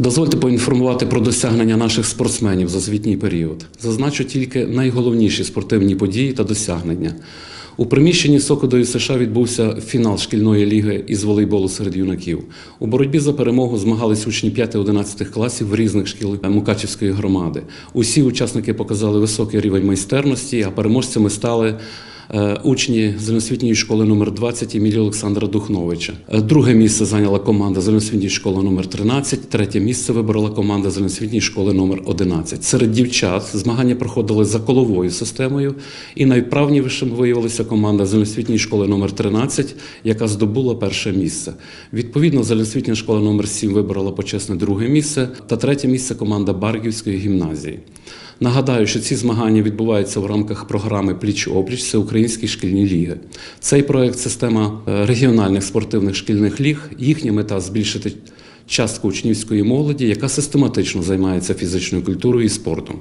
Дозвольте поінформувати про досягнення наших спортсменів за звітній період. Зазначу тільки найголовніші спортивні події та досягнення. У приміщенні Сокодою США відбувся фінал шкільної ліги із волейболу серед юнаків. У боротьбі за перемогу змагались учні 5-11 класів в різних шкіл Мукачівської громади. Усі учасники показали високий рівень майстерності, а переможцями стали учні загальноосвітньої школи номер 20 імені Олександра Духновича. Е, Друге місце зайняла команда загальноосвітньої школи номер 13, третє місце виборола команда загальноосвітньої школи номер 11. Серед дівчат змагання проходили за коловою системою, і найвправнішим виявилася команда загальноосвітньої школи номер 13, яка здобула перше місце. Відповідно, загальноосвітня школа номер 7 виборола почесне друге місце, та третє місце команда Баргівської гімназії. Нагадаю, що ці змагання відбуваються в рамках програми Пліч опліч Всеукраїнські шкільні ліги. Цей проект система е, регіональних спортивних шкільних ліг. Їхня мета збільшити частку учнівської молоді, яка систематично займається фізичною культурою і спортом.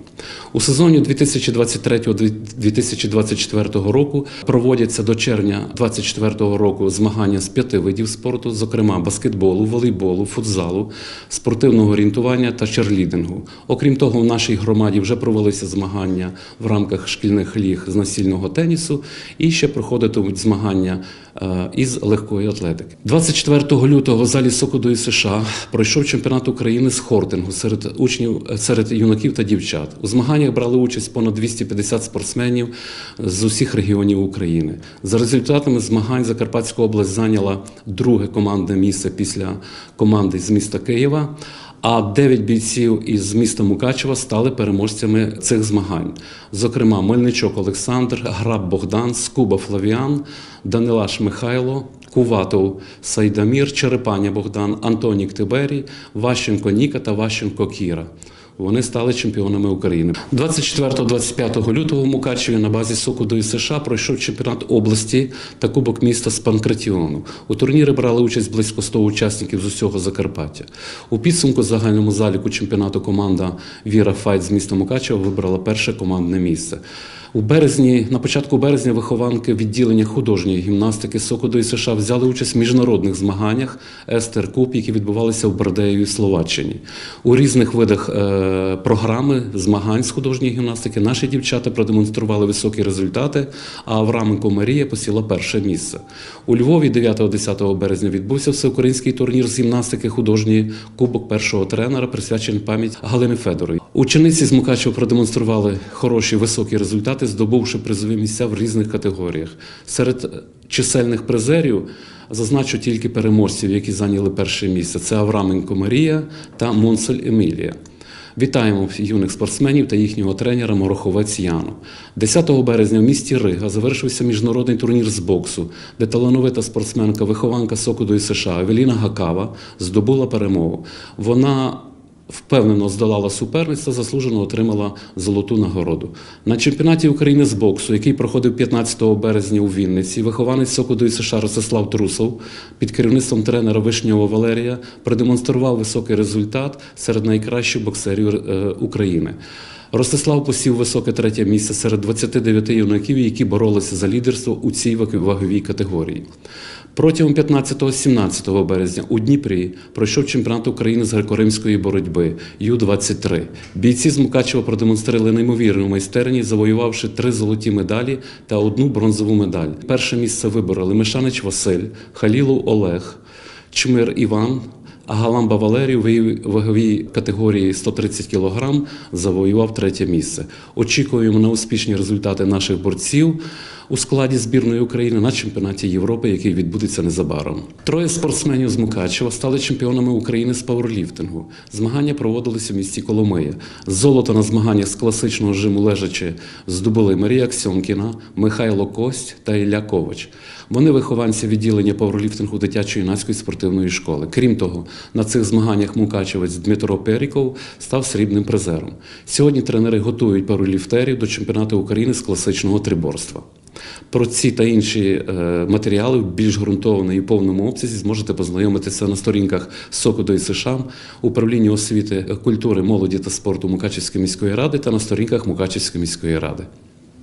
У сезоні 2023-2024 року проводяться до червня 2024 року змагання з п'яти видів спорту, зокрема баскетболу, волейболу, футзалу, спортивного орієнтування та черлідингу. Окрім того, в нашій громаді вже провелися змагання в рамках шкільних ліг з настільного тенісу і ще проходитимуть змагання із легкої атлетики. 24 лютого в залі Сокодої США пройшов чемпіонат України з хортингу серед учнів е, серед юнаків та дівчат. У змаганнях брали участь понад 250 спортсменів з усіх регіонів України. За результатами змагань Закарпатська область зайняла друге командне місце після команди з міста Києва. А дев'ять бійців із міста Мукачева стали переможцями цих змагань. Зокрема, Мельничок Олександр, Граб Богдан, Скуба Флавіан, Данилаш Михайло, Куватов Сайдамір, Черепаня Богдан, Антонік Тиберій, Ващенко Ніка та Ващенко Кіра. Вони стали чемпіонами України. 24-25 лютого в Мукачеві на базі Сокуду і США пройшов чемпіонат області та Кубок міста з панкратіону. У турнірі брали участь близько 100 учасників з усього Закарпаття. У підсумку загальному заліку чемпіонату команда Віра Файт з міста Мукачева вибрала перше командне місце. У березні, на початку березня, вихованки відділення художньої гімнастики Сокоду і США взяли участь в міжнародних змаганнях Естер Куб, які відбувалися в Бардеєві, Словаччині. У різних видах е, програми змагань з художньої гімнастики наші дівчата продемонстрували високі результати. А Авраменко Марія посіла перше місце. У Львові 9-10 березня відбувся всеукраїнський турнір з гімнастики художньої Кубок першого тренера, присвячений пам'ять Галини Федорової. Учениці з Мукачева продемонстрували хороші високі результати, здобувши призові місця в різних категоріях. Серед чисельних призерів зазначу тільки переможців, які зайняли перше місце. Це Авраменко Марія та Монсель Емілія. Вітаємо юних спортсменів та їхнього тренера Мороховець Яну. 10 березня в місті Рига завершився міжнародний турнір з боксу, де талановита спортсменка, вихованка Сокуду і США Евеліна Гакава здобула перемогу. Вона впевнено здолала суперниця, заслужено отримала золоту нагороду. На чемпіонаті України з боксу, який проходив 15 березня у Вінниці, вихованець Сокоду США Ростислав Трусов під керівництвом тренера Вишнього Валерія продемонстрував високий результат серед найкращих боксерів е, України. Ростислав посів високе третє місце серед 29 юнаків, які боролися за лідерство у цій ваговій категорії. Протягом 15-17 березня у Дніпрі пройшов чемпіонат України з греко-римської боротьби Ю-23. Бійці з Мукачева продемонстрували неймовірну майстерність, завоювавши три золоті медалі та одну бронзову медаль. Перше місце вибороли Мишанич Василь, Халілов Олег, Чмир Іван. А Галамба Валерій у ваговій категорії 130 кг завоював третє місце. Очікуємо на успішні результати наших борців у складі збірної України на чемпіонаті Європи, який відбудеться незабаром. Троє спортсменів з Мукачева стали чемпіонами України з пауерліфтингу. Змагання проводилися в місті Коломия. Золото на змаганнях з класичного жиму лежачи здобули Марія Ксьомкіна, Михайло Кость та Ілля Ковач. Вони вихованці відділення пауерліфтингу дитячої юнацької спортивної школи. Крім того, на цих змаганнях мукачевець Дмитро Періков став срібним призером. Сьогодні тренери готують пауерліфтерів до чемпіонату України з класичного триборства. Про ці та інші е, матеріали в більш ґрунтовано і повному обсязі зможете познайомитися на сторінках Сокоду і США, управління освіти, культури, молоді та спорту Мукачівської міської ради та на сторінках Мукачівської міської ради.